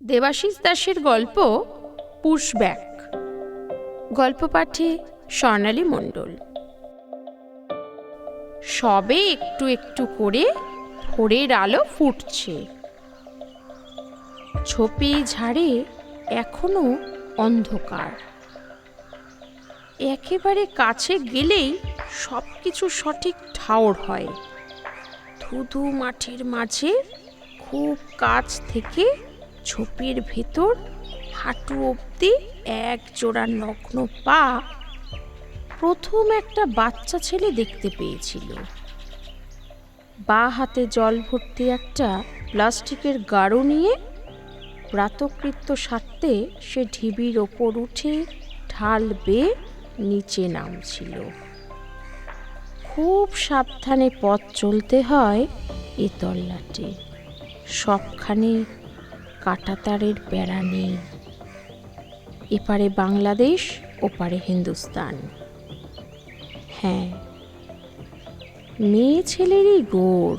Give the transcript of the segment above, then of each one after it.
দেবাশিস দাসের গল্প পুশব্যাক। গল্প পাঠে স্বর্ণালী মণ্ডল। সবে একটু একটু করে ভোরের আলো ফুটছে। ছোপে ঝাড়ে এখনও অন্ধকার। একেবারে কাছে গেলেই সব কিছু সঠিক ঠাওর হয়। ধুধু মাঠের মাঝে খুব কাছ থেকে ঝোপের ভেতর হাঁটু অবধি এক জোড়া নগ্ন পা প্রথম একটা বাচ্চা ছেলে দেখতে পেয়েছিল। বা হাতে জল ভর্তি একটা প্লাস্টিকের গাড়ো নিয়ে প্রাতকৃত্য সারতে সে ঢিবির ওপর উঠে ঢাল বেয়ে নিচে নামছিল। খুব সাবধানে পথ চলতে হয় এ তল্লাটে। সবখানে কাটাতারের বেড়া নেই। এপারে বাংলাদেশ, ওপারে হিন্দুস্তান। হ্যাঁ মেয়ে ছেলেরই গোর।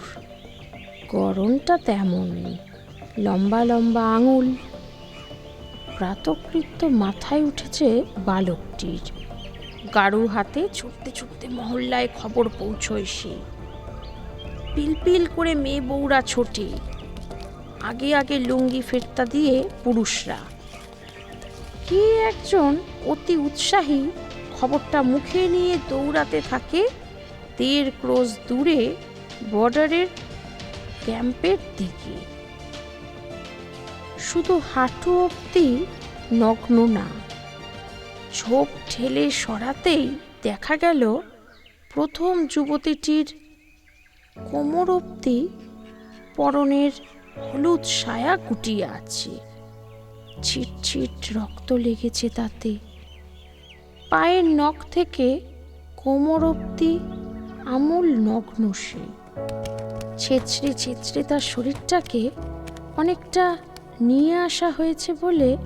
গরমটা তেমনই লম্বা লম্বা আঙুল। প্রাতকৃত্য মাথায় উঠেছে বালকটির। গাড়ু হাতে ছুটতে ছুটতে মহল্লায় খবর পৌঁছয় সে। পিলপিল করে মেয়ে বউরা ছোটে। আগে আগে লুঙ্গি ফেরতা দিয়ে পুরুষরা। কে একজন অতি উৎসাহী খবরটা মুখে নিয়ে দৌড়াতে থাকে, দেড় ক্রোশ দূরে বর্ডারের ক্যাম্পের দিকে। শুধু হাঁটু অব্দি নগ্ন না, ঝোপ ঠেলে সরাতেই দেখা গেল প্রথম যুবতীটির কোমর অব্দি পরনের হলুদ সায়া কুটিয়ে আছে। ছিট ছিট রক্ত লেগেছে তাতে। পায়ের নখ থেকে কোমর অব্দি আমূল নগ্ন সে। ছেঁচড়ে ছেঁচড়ে তার শরীরটাকে অনেকটা নিয়ে আসা হয়েছে বলে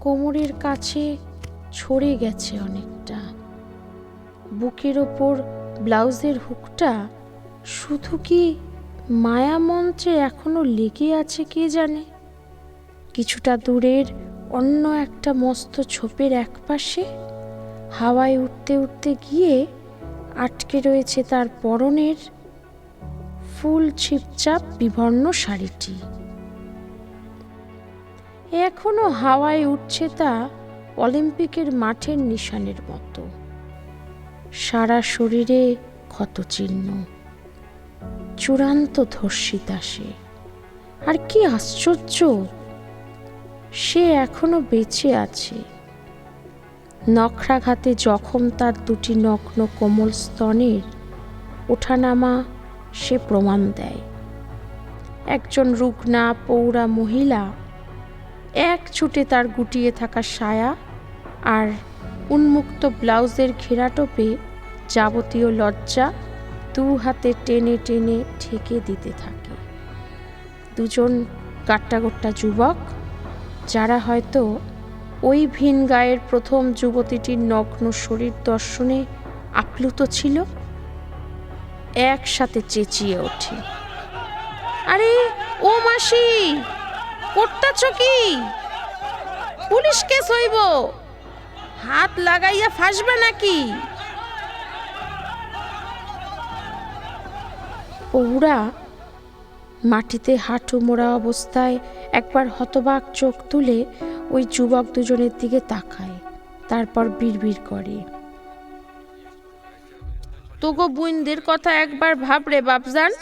কোমরের কাছে ছড়ে গেছে অনেকটা। বুকের ওপর ব্লাউজের হুকটা শুধু কি মায়া মন্ত্রে এখনও লেগে আছে কে জানে? কিছুটা দূরের অন্য একটা মস্ত ছোপের একপাশে হাওয়ায় উঠতে উঠতে গিয়ে আটকে রয়েছে তার পরনের ফুল ছিপচাপ বিবর্ণ শাড়িটি। এখনও হাওয়ায় উঠছে তা অলিম্পিকের মাঠের নিশানের মতো। সারা শরীরে ক্ষতচিহ্ন। চূড়ান্ত ধর্ষিতা সে। আর কি আশ্চর্য, সে এখনও বেঁচে আছে। নখরাঘাতে জখম তার দুটি নগ্ন কোমল স্তনের, ওঠানামা সে প্রমাণ দেয়। একজন রুগ্না পৌরা মহিলা, এক ছুটে তার গুটিয়ে থাকা সায়া আর উন্মুক্ত ব্লাউজের ঘেরাটোপে যাবতীয় লজ্জা দু হাতে টেনে টেনে ঠেকে দিতে থাকে। দুজন গাট্টাগোট্টা যুবক, যারা হয়তো ওই ভিন গায়ের প্রথম যুবতীটির নগ্ন শরীর দর্শনে আপ্লুত ছিল, একসাথে চেঁচিয়ে ওঠে। আরে, ও মাসি, করতাছ কি? পুলিশ কেস হইব। হাত লাগাইয়া ফাঁসবে নাকি? পৌরা মাটিতে হাঁটু মোড়া অবস্থায় একবার হতবাক চোখ তুলে ওই যুবক দুজনের দিকে তাকায় তারপর বিড়বিড় করে। তোগো বুইনদের কথা একবার ভাবরে বাপজান।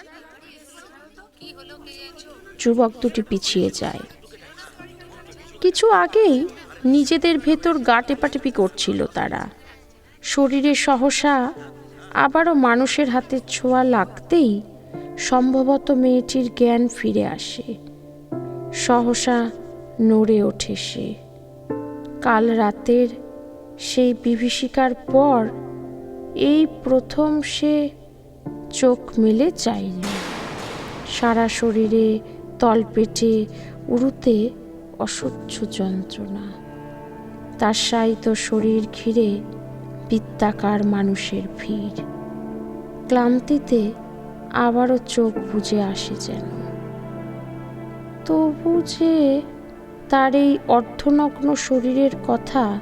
যুবক দুটি পিছিয়ে যায়। কিছু আগেই নিজেদের ভেতর গা টেপাটেপি করছিল তারা। শরীরে সহসা আবারও মানুষের হাতের ছোঁয়া লাগতেই সম্ভবত মেয়েটির জ্ঞান ফিরে আসে। সহসা নড়ে ওঠে সে। কাল রাতের সেই বিভীষিকার পর এই প্রথম সে চোখ মেলে চাইল। সারা শরীরে তলপেটে উড়ুতে অসহ্য যন্ত্রণা। তার সাহিত শরীর ঘিরে বৃত্তাকার মানুষের ভিড়। ক্লান্তিতে আবারও চোখ বুজে আসে যেন। তবু যে তার এই অর্ধনগ্ন শরীরের কথা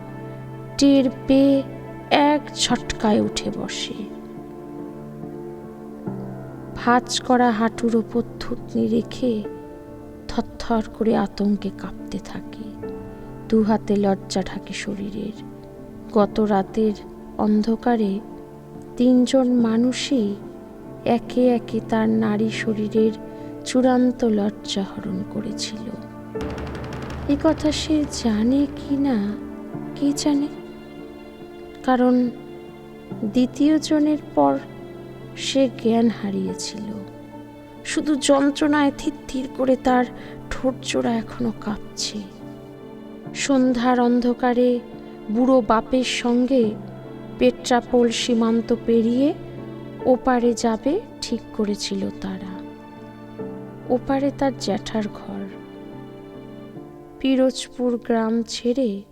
টের পেয়ে এক ঝটকায় উঠে বসে। ভাঁজ করা হাঁটুর ওপর থুতনি রেখে থরথর করে আতঙ্কে কাঁপতে থাকে। দু হাতে লজ্জা ঢাকে শরীরের। গত রাতের অন্ধকারে তিনজন মানুষই একে একে তার নারী শরীরের চূড়ান্ত লজ্জা হরণ করেছিল। এ কথা সে জানে কি না, কে জানে? কারণ দ্বিতীয় জনের পর সে জ্ঞান হারিয়েছিল। শুধু যন্ত্রণায় থির করে তার ঠোঁট জোড়া এখনও কাঁপছে। সন্ধ্যার অন্ধকারে বুড়ো বাপের সঙ্গে পেট্রাপোল সীমান্ত পেরিয়ে ওপারে যাবে, ঠিক করেছিল তারা। ওপারে তার জ্যাঠার ঘর। পিরোজপুর গ্রাম ছেড়ে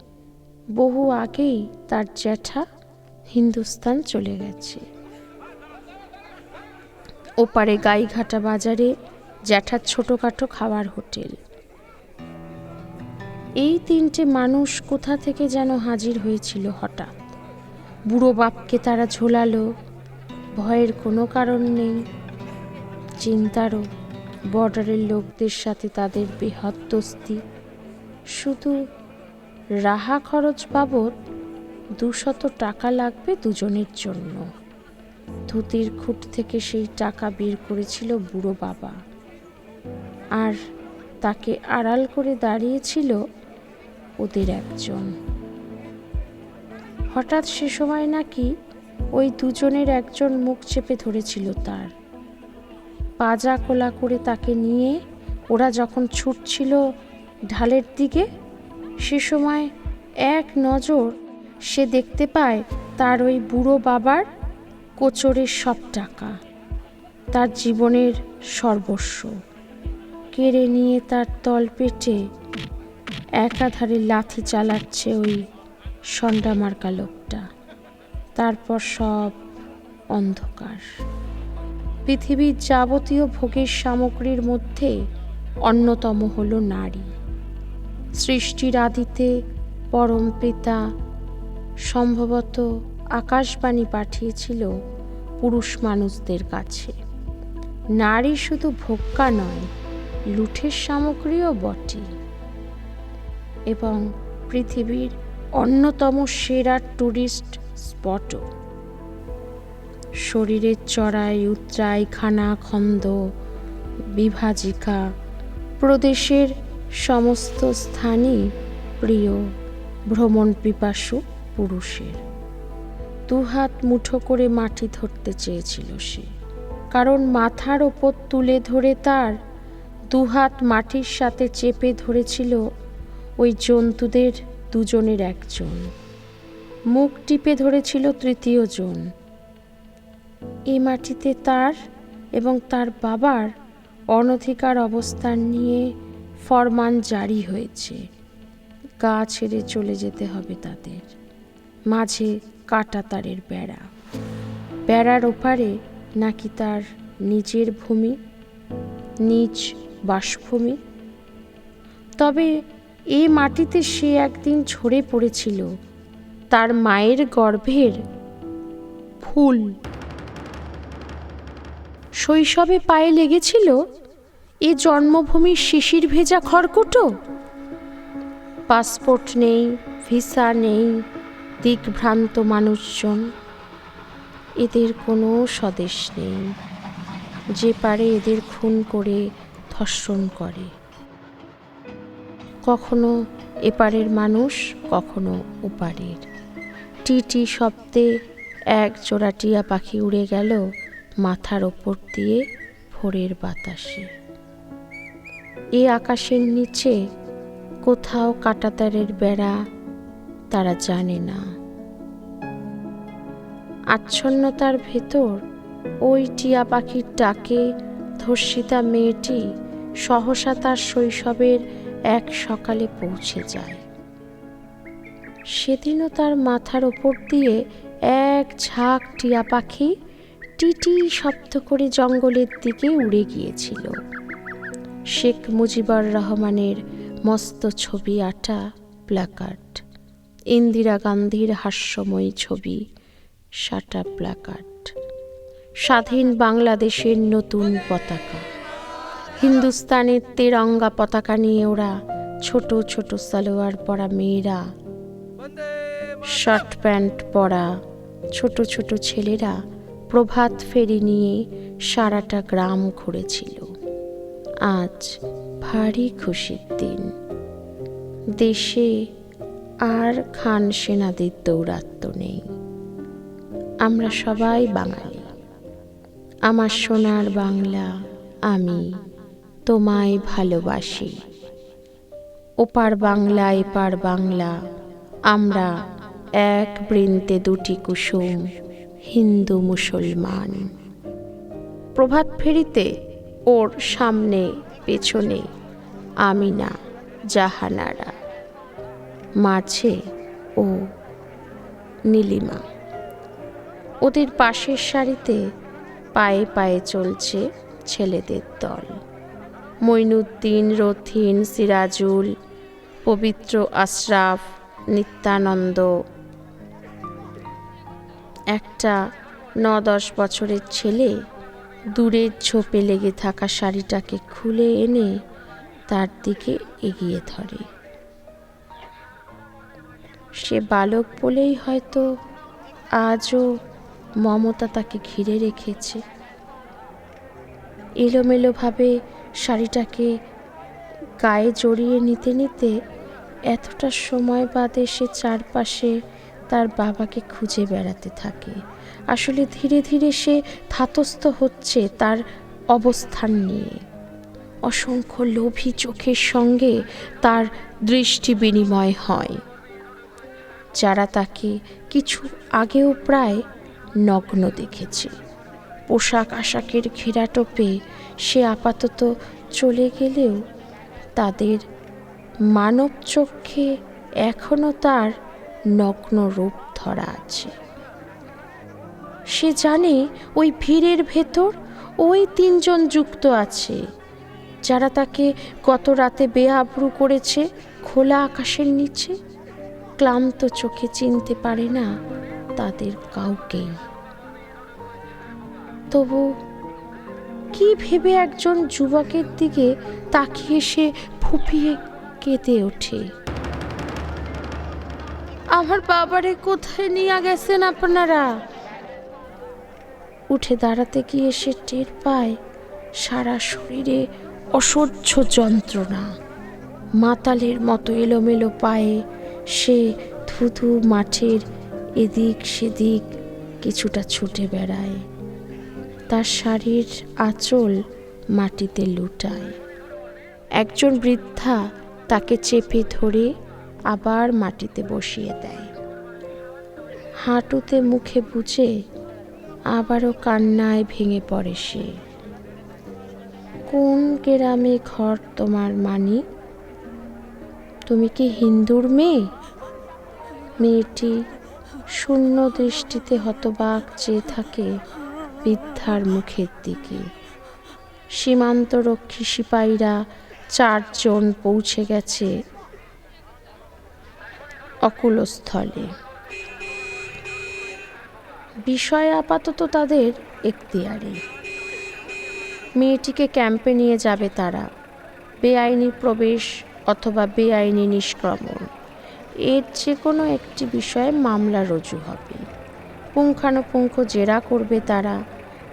বহু আগেই তার জ্যাঠা হিন্দুস্তান চলে গেছে। ওপারে গাইঘাটা বাজারে জ্যাঠার ছোটোখাটো খাবার হোটেল। এই তিনটে মানুষ কোথা থেকে যেন হাজির হয়েছিল হঠাৎ? বুড়ো বাপকে তারা ঝোলালো ভয়ের কোনো কারণ নেই। চিন্তারও বর্ডারের লোকদের সাথে তাদের বেহদ দোস্তি শুধু রাহা খরচ বাবদ দুশত টাকা লাগবে দুজনের জন্য। ধুতির খুঁট থেকে সেই টাকা বের করেছিল বুড়ো বাবা। আর তাকে আড়াল করে দাঁড়িয়েছিল ওদের একজন। হঠাৎ সে সময় নাকি ওই দুজনের একজন মুখ চেপে ধরেছিল তার। পাজা কোলা করে তাকে নিয়ে ওরা যখন ছুটছিল ঢালের দিকে, সে সময় এক নজর সে দেখতে পায় তার ওই বুড়ো বাবার কোচরের সব টাকা, তার জীবনের সর্বস্ব। কেড়ে নিয়ে তার তলপেটে একাধারে লাথি চালাচ্ছে ওই সন্ডা মার্কা লোকটা। তারপর সব অন্ধকার। পৃথিবীর যাবতীয় ভোগের সামগ্রীর মধ্যে অন্যতম হল নারী। সৃষ্টির আদিতে পরম পিতা সম্ভবত আকাশবাণী পাঠিয়েছিল পুরুষ মানুষদের কাছে। নারী শুধু ভোক্কা নয়, লুঠের সামগ্রীও বটে। এবং পৃথিবীর অন্যতম সেরা ট্যুরিস্ট স্পটও শরীরের চড়াই উত্রাই খানা, খন্দ, বিভাজিকা প্রদেশের সমস্ত স্থানই প্রিয় ভ্রমণ পিপাসু পুরুষের। দুহাত মুঠো করে মাটি ধরতে চেয়েছিল সে, কারণ মাথার ওপর তুলে ধরে তার দুহাত মাটির সাথে চেপে ধরেছিল ওই জন্তুদের দুজনের একজন। মুখ টিপে ধরেছিল তৃতীয় জন। এ মাটিতে তার এবং তার বাবার অনধিকার অবস্থান নিয়ে ফরমান জারি হয়েছে। গা ছেড়ে চলে যেতে হবে তাদের। মাঝে কাটা তারের বেড়া। বেড়ার ওপারে নাকি তার নিজের ভূমি, নিজ বাসভূমি? তবে এ মাটিতে সে একদিন ঝরে পড়েছিল। তার মায়ের গর্ভের ফুল। শৈশবে পায়ে লেগেছিল এ জন্মভূমির শিশির ভেজা খড়কুটো? পাসপোর্ট নেই, ভিসা নেই, দিকভ্রান্ত মানুষজন। এদের কোনো স্বদেশ নেই। যে পারে এদের খুন করে, ধর্ষণ করে। কখনো এপারের মানুষ, কখনো ওপারের টিটি শব্দে এক জোড়া টিয়া পাখি উড়ে গেল মাথার ওপর দিয়ে ভোরের বাতাসে। এ আকাশের নিচে কোথাও কাটাতারের বেড়া তারা জানে না। আচ্ছন্নতার ভেতর ওই টিয়া পাখির ডাকে ধর্ষিতা মেয়েটি সহসা তার শৈশবের এক সকালে পৌঁছে যায়। সেদিনও তার মাথার ওপর দিয়ে এক ঝাঁক টিয়া পাখি টিটি শব্দ করে জঙ্গলের দিকে উড়ে গিয়েছিল। শেখ মুজিবুর রহমানের মস্ত ছবি আটা প্ল্যাকার্ড। ইন্দিরা গান্ধীর হাস্যময়ী ছবি সাটা প্ল্যাকার্ড। স্বাধীন বাংলাদেশের নতুন পতাকা। হিন্দুস্তানের তেরঙ্গা পতাকা নিয়ে ওরা ছোট ছোট সালোয়ার পরা মেয়েরা শার্ট প্যান্ট পরা ছোট ছোট ছেলেরা প্রভাত ফেরি নিয়ে সারাটা গ্রাম ঘুরেছিল। আজ ভারী খুশির দিন। দেশে আর খান সেনাদের দৌরাত্ম নেই। আমরা সবাই বাঙালি। আমার সোনার বাংলা আমি তোমায় ভালোবাসি। ওপার বাংলা, এপার বাংলা আমরা এক বৃন্তে দুটি কুসুম, হিন্দু মুসলমান। প্রভাত ফেরিতে ওর সামনে, পেছনে আমিনা, জাহানারা। মাঝে ও নীলিমা। ওদের পাশের সারিতে পায়ে পায়ে চলছে ছেলেদের দল। মইনুদ্দিন, রথিন, সিরাজুল, পবিত্র আশরাফ নিত্যানন্দ। একটা ন দশ বছরের ছেলে দূরের ঝোপে লেগে থাকা শাড়িটাকে খুলে এনে তার দিকে এগিয়ে ধরে। সে বালক বলেই হয়তো আজও মমতা তাকে ঘিরে রেখেছে। এলোমেলোভাবে শাড়িটাকে গায়ে জড়িয়ে নিতে নিতে এতটা সময় বাদে সে চারপাশে তার বাবাকে খুঁজে বেড়াতে থাকে। আসলে ধীরে ধীরে সে ধাতস্থ হচ্ছে তার অবস্থান নিয়ে। অসংখ্য লোভী চোখের সঙ্গে তার দৃষ্টি বিনিময় হয়। যারা তাকে কিছু আগেও প্রায় নগ্ন দেখেছে। পোশাক আশাকের ঘেরাটোপে সে আপাতত চলে গেলেও তাদের মানব চক্ষে এখনও তার নগ্ন রূপ ধরা আছে। সে জানে ওই ভিড়ের ভেতর ওই তিনজন যুক্ত আছে, যারা তাকে গত রাতে বেআব্রু করেছে খোলা আকাশের নিচে। ক্লান্ত চোখে চিনতে পারে না তাদের কাউকেই। তবু কি ভেবে একজন যুবকের দিকে তাকিয়ে সে ফুপিয়ে কেঁদে ওঠে আমার বাবারে কোথায় নিয়ে গেছেন আপনারা? উঠে দাঁড়াতে গিয়ে সে টের পায় সারা শরীরে অসহ্য যন্ত্রণা। মাতালের মতো এলোমেলো পায়ে সে ধুধু মাঠের এদিক সেদিক কিছুটা ছুটে বেড়ায়। তার শাড়ির আঁচল মাটিতে লুটায়। একজন বৃদ্ধা তাকে চেপে ধরে আবার মাটিতে বসিয়ে দেয়। হাঁটুতে মুখে বুঝে আবারও কান্নায় ভেঙে পড়ে সে। কোন গ্রামে ঘর তোমার মানি? তুমি কি হিন্দুর মেয়ে? মেয়েটি শূন্য দৃষ্টিতে হতবাক চেয়ে থাকে বৃদ্ধার মুখের দিকে। সীমান্তরক্ষী সিপাহীরা চারজন পৌঁছে গেছে অকুলস্থলে। বিষয় আপাতত তাদের এখতিয়ারে। মেয়েটিকে ক্যাম্পে নিয়ে যাবে তারা। বেআইনি প্রবেশ অথবা বেআইনি নিষ্ক্রমণ। এর যে কোনো একটি বিষয়ে মামলা রুজু হবে। পুঙ্খানুপুঙ্খ জেরা করবে তারা।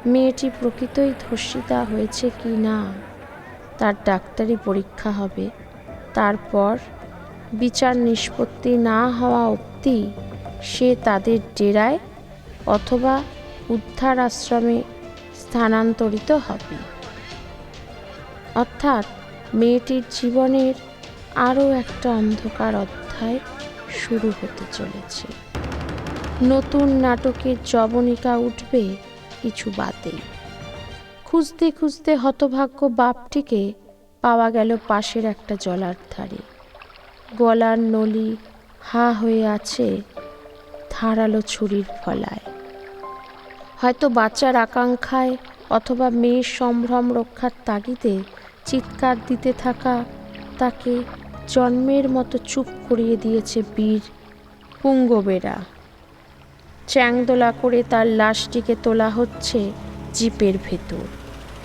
মেয়েটি প্রকৃতই ধর্ষিতা হয়েছে কি না? তার ডাক্তারি পরীক্ষা হবে। তারপর বিচার নিষ্পত্তি না হওয়া অবধি সে তাদের ডেরায় অথবা উদ্ধার আশ্রমে স্থানান্তরিত হবে। অর্থাৎ মেয়েটির জীবনের আরও একটা অন্ধকার অধ্যায় শুরু হতে চলেছে। নতুন নাটকের জবনিকা উঠবে কিছু বাদে খুঁজতে খুঁজতে হতভাগ্য বাপটিকে পাওয়া গেল পাশের একটা জলার ধারে। গলার নলি হা হয়ে আছে ধারালো ছুরির ফলায়। হয়তো বাচ্চার আকাঙ্ক্ষায় অথবা মেয়ের সম্ভ্রম রক্ষার তাগিদে চিৎকার দিতে থাকা তাকে জন্মের মতো চুপ করিয়ে দিয়েছে বীর পুঙ্গবেরা। চ্যাংদোলা করে তার লাশটিকে তোলা হচ্ছে জিপের ভেতর।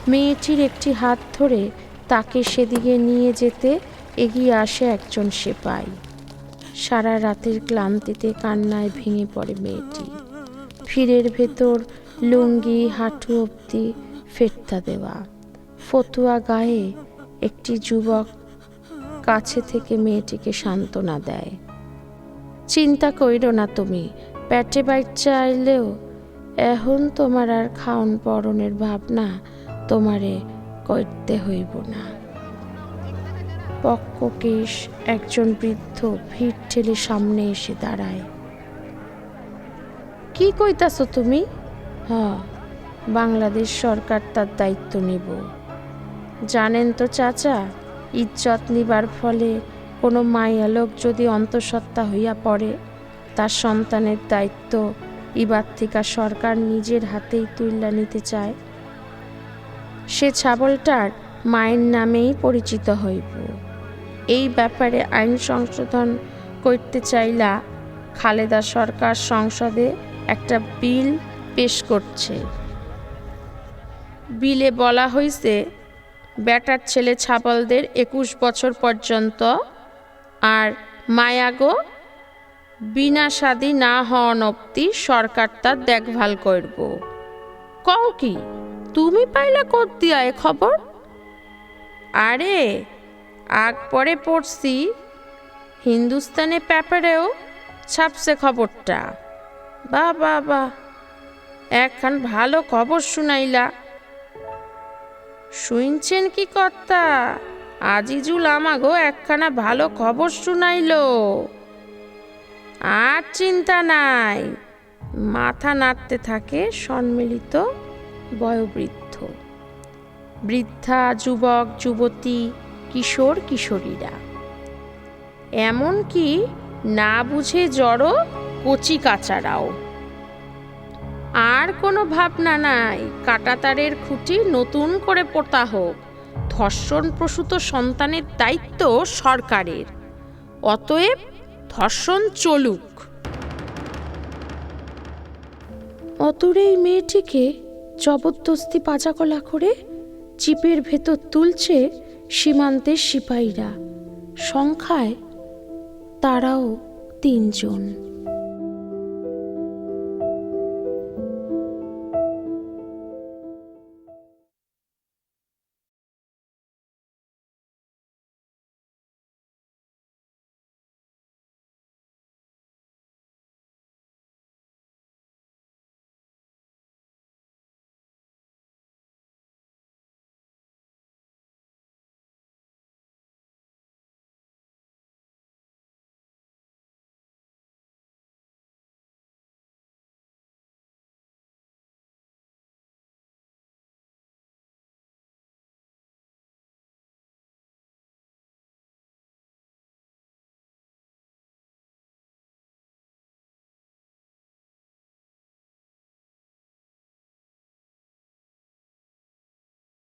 মেয়েটির একটি হাত ধরে তাকে সেদিকে নিয়ে যেতে এগিয়ে আসে একজন সেপাই। সারা রাতের ক্লান্তিতে কান্নায় ভেঙে পড়ে মেয়েটি। ফিরের ভেতর লুঙ্গি, হাঁটু অবধি ফেরতা দেওয়া। ফতুয়া গায়ে একটি যুবক কাছে থেকে মেয়েটিকে সান্ত্বনা দেয়। চিন্তা কইরো না তুমি, প্যাটে বাইট চাইলেও এখন তোমার আর খাওন পরনের ভাবনা তোমারে করতে হইব না। পক্ককেশ একজন বৃদ্ধ ভিড় ঠেলে সামনে এসে দাঁড়ায়। কি কইতাছ তুমি? হ বাংলাদেশ সরকার তার দায়িত্ব নিব। জানেন তো চাচা, ইজ্জত নিবার ফলে কোনো মাইয়া লোক যদি অন্তঃসত্ত্বা হইয়া পড়ে, তার সন্তানের দায়িত্ব ইবার সরকার নিজের হাতেই তুইলা নিতে চায়। সে ছাগলটার মায়ের নামেই পরিচিত হইব। এই ব্যাপারে আইন সংশোধন করতে চাইলা খালেদা সরকার সংসদে একটা বিল পেশ করছে। বিলে বলা হয়েছে ব্যাটার ছেলে ছাবলদের একুশ বছর পর্যন্ত আর মায়াগো বিনা স্বাদী না হওয়ান অব্দি সরকার তার দেখভাল করব। কও কি? তুমি পাইলা দিয়া এ খবর? আরে, আগ পরে পড়ছি, হিন্দুস্তানি পেপারেও ছাপছে খবরটা। বা বা বা, একখান ভালো খবর শুনাইলা। শুনছেন কি কর্তা? আজিজুল আমাগো একখানা ভালো খবর শুনাইলো। আর চিন্তা নাই, মাথা নাড়তে থাকে সম্মিলিত বয়োবৃদ্ধ। বৃদ্ধা, যুবক, যুবতী, কিশোর, কিশোরীরা। এমনকি না বুঝে জড়ো কচি কাচারাও। আর কোনো ভাবনা নাই, কাটাতারের খুঁটি নতুন করে পোতা হোক। ধর্ষণ প্রসূত সন্তানের দায়িত্ব সরকারের, অতএব ধর্ষণ চলুক। অতরেই মেয়েটিকে জবরদস্তি পাজাকলা করে চিপের ভেতর তুলছে সীমান্তের সিপাহীরা। সংখ্যায় তারাও তিনজন।